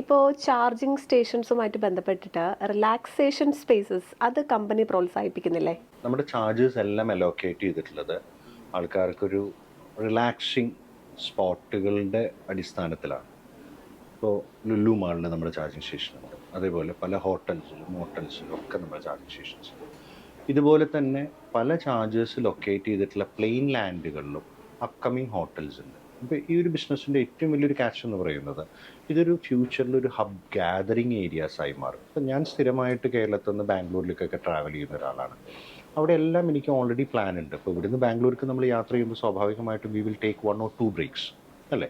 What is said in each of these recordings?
ഇപ്പോൾ ചാർജിങ് സ്റ്റേഷൻസുമായിട്ട് ബന്ധപ്പെട്ടിട്ട് റിലാക്സേഷൻ സ്പേസസ് അത് കമ്പനി പ്രോത്സാഹിപ്പിക്കുന്നില്ലേ? നമ്മുടെ ചാർജസ് എല്ലാം അലോക്കേറ്റ് ചെയ്തിട്ടുള്ളത് ആൾക്കാർക്കൊരു റിലാക്സിങ് സ്പോട്ടുകളുടെ അടിസ്ഥാനത്തിലാണ്. ഇപ്പോൾ ലുലു മാളിൽ നമ്മുടെ ചാർജിങ് സ്റ്റേഷനുണ്ട് അതേപോലെ പല ഹോട്ടൽസിലും മോട്ടൽസിലും ഒക്കെ നമ്മുടെ ചാർജിങ് സ്റ്റേഷൻസ് ഇതുപോലെ തന്നെ പല ചാർജേഴ്സ് ലൊക്കേറ്റ് ചെയ്തിട്ടുള്ള പ്ലെയിൻ ലാൻഡുകളിലും അപ്കമിങ് ഹോട്ടൽസ് ഉണ്ട്. ഇപ്പോൾ ഈ ഒരു ബിസിനസ്സിന്റെ ഏറ്റവും വലിയൊരു ക്യാച്ച് എന്ന് പറയുന്നത് ഇതൊരു ഫ്യൂച്ചറിൽ ഒരു ഹബ് ഗാദറിങ് ഏരിയാസ് ആയി മാറും. ഇപ്പം ഞാൻ സ്ഥിരമായിട്ട് കേരളത്തിൽ നിന്ന് ബാംഗ്ലൂരിലേക്കൊക്കെ ട്രാവൽ ചെയ്യുന്ന ഒരാളാണ്. അവിടെ എല്ലാം എനിക്ക് ഓൾറെഡി പ്ലാൻ ഉണ്ട്. ഇപ്പോൾ ഇവിടുന്ന് ബാംഗ്ലൂർക്ക് നമ്മൾ യാത്ര ചെയ്യുമ്പോൾ സ്വാഭാവികമായിട്ടും we will take one or two breaks അല്ലേ?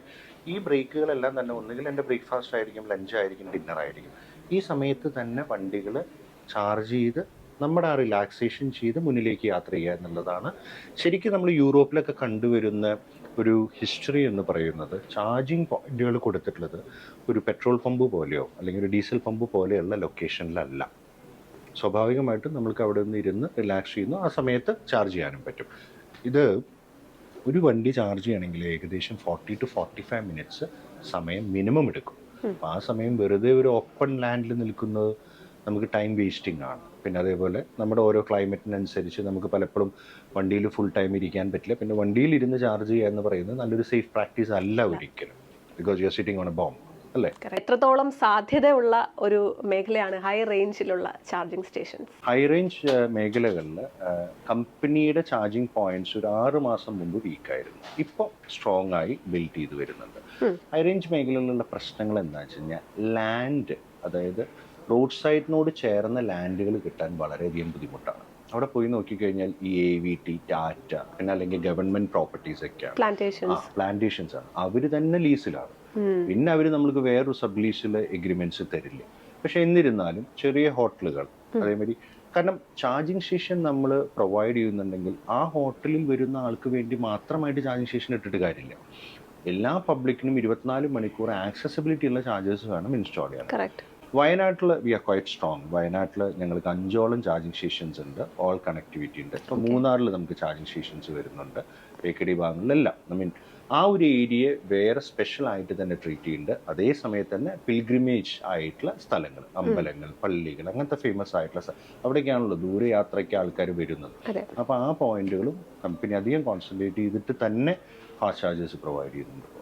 ഈ ബ്രേക്കുകളെല്ലാം തന്നെ ഒന്നുകിൽ എന്റെ ബ്രേക്ക്ഫാസ്റ്റ് ആയിരിക്കും ലഞ്ച് ആയിരിക്കും ഡിന്നർ ആയിരിക്കും. ഈ സമയത്ത് തന്നെ വണ്ടികൾ ചാർജ് ചെയ്ത് നമ്മുടെ ആ റിലാക്സേഷൻ ചെയ്ത് മുന്നിലേക്ക് യാത്ര ചെയ്യുക എന്നുള്ളതാണ്. ശരിക്കും നമ്മൾ യൂറോപ്പിലൊക്കെ കണ്ടുവരുന്ന ഒരു ഹിസ്റ്ററി എന്ന് പറയുന്നത് ചാർജിങ് പോയിന്റുകൾ കൊടുത്തിട്ടുള്ളത് ഒരു പെട്രോൾ പമ്പ് പോലെയോ അല്ലെങ്കിൽ ഒരു ഡീസൽ പമ്പ് പോലെയുള്ള ലൊക്കേഷനിലല്ല സ്വാഭാവികമായിട്ടും നമ്മൾക്ക് അവിടെ നിന്ന് ഇരുന്ന് റിലാക്സ് ചെയ്യുന്നു. ആ സമയത്ത് ചാർജ് ചെയ്യാനും പറ്റും. ഇത് ഒരു വണ്ടി ചാർജ് ചെയ്യണമെങ്കിൽ ഏകദേശം forty two forty five minutes സമയം മിനിമം എടുക്കും. അപ്പോൾ ആ സമയം വെറുതെ ഒരു ഓപ്പൺ ലാൻഡിൽ നിൽക്കുന്നത് നമുക്ക് ടൈം വേസ്റ്റിംഗ് ആണ്. പിന്നെ അതേപോലെ നമ്മുടെ ഓരോ ക്ലൈമറ്റിനനുസരിച്ച് നമുക്ക് പലപ്പോഴും വണ്ടിയിൽ ഫുൾ ടൈം ഇരിക്കാൻ പറ്റില്ല. പിന്നെ വണ്ടിയിൽ ഇരുന്ന് ചാർജ് ചെയ്യുക എന്ന് പറയുന്നത് നല്ലൊരു സേഫ് പ്രാക്ടീസ് അല്ല ഒരിക്കലും. Because you are sitting on a bomb അല്ലേ എത്രത്തോളം സാധ്യതയുള്ള ഒരു മേഖലയാണ് ഹൈ റേഞ്ചിലുള്ള ചാർജിങ് സ്റ്റേഷൻസ് ഹൈ റേഞ്ച് മേഖലകളിൽ കമ്പനിയുടെ ചാർജിങ് പോയിന്റ്സ് ഒരു ആറ് മാസം മുമ്പ് വീക്കായിരുന്നു ഇപ്പോൾ സ്ട്രോങ് ആയി ബിൽഡ് ചെയ്ത് വരുന്നുണ്ട്. ഹൈ റേഞ്ച് മേഖലകളിലുള്ള പ്രശ്നങ്ങൾ എന്താ വെച്ച് കഴിഞ്ഞാൽ ലാൻഡ് അതായത് റോഡ് സൈഡിനോട് ചേർന്ന ലാൻഡുകൾ കിട്ടാൻ വളരെയധികം ബുദ്ധിമുട്ടാണ്. അവിടെ പോയി നോക്കിക്കഴിഞ്ഞാൽ ഈ എ വി ടി ടാറ്റ പിന്നെ അല്ലെങ്കിൽ ഗവൺമെന്റ് പ്രോപ്പർട്ടീസ് ഒക്കെയാണ്. പ്ലാന്റേഷൻസ് ആണ്. അവർ തന്നെ ലീസിലാണ്. പിന്നെ അവർ നമ്മൾക്ക് വേറൊരു സബ് ലീസിൽ എഗ്രിമെന്റ്സ് തരില്ല. പക്ഷെ എന്നിരുന്നാലും ചെറിയ ഹോട്ടലുകൾ അതേമാതിരി കാരണം ചാർജിങ് സ്റ്റേഷൻ നമ്മൾ പ്രൊവൈഡ് ചെയ്യുന്നുണ്ടെങ്കിൽ ആ ഹോട്ടലിൽ വരുന്ന ആൾക്ക് വേണ്ടി മാത്രമായിട്ട് ചാർജിങ് സ്റ്റേഷൻ ഇട്ടിട്ട് കാര്യമില്ല. എല്ലാ പബ്ലിക്കിനും ഇരുപത്തിനാല് മണിക്കൂർ ആക്സസിബിലിറ്റി ഉള്ള ചാർജേഴ്സ് വേണം ഇൻസ്റ്റാൾ ചെയ്യാൻ. വയനാട്ടിൽ വി ആർ ക്വൈറ്റ് സ്ട്രോങ് വയനാട്ടിൽ ഞങ്ങൾക്ക് അഞ്ചോളം ചാർജിങ് സ്റ്റേഷൻസ് ഉണ്ട്. ഓൾ കണക്ടിവിറ്റി ഉണ്ട്. ഇപ്പോൾ മൂന്നാറിൽ നമുക്ക് ചാർജിങ് സ്റ്റേഷൻസ് വരുന്നുണ്ട്. തേക്കടി ഭാഗങ്ങളിലെല്ലാം. ഐ മീൻ ആ ഒരു ഏരിയയെ വേറെ സ്പെഷ്യൽ ആയിട്ട് തന്നെ ട്രീറ്റ് ചെയ്യുന്നുണ്ട് അതേ സമയത്ത് തന്നെ പിൽഗ്രിമേജ് ആയിട്ടുള്ള സ്ഥലങ്ങൾ. അമ്പലങ്ങൾ പള്ളികൾ അങ്ങനത്തെ ഫേമസ് ആയിട്ടുള്ള സ്ഥലം അവിടേക്കാണല്ലോ ദൂരയാത്രയ്ക്ക് ആൾക്കാർ വരുന്നത്. അപ്പോൾ ആ പോയിന്റുകളും കമ്പനി അധികം കോൺസെൻട്രേറ്റ് ചെയ്തിട്ട് തന്നെ ഫാസ്റ്റ് ചാർജേഴ്സ് പ്രൊവൈഡ് ചെയ്യുന്നുണ്ട്.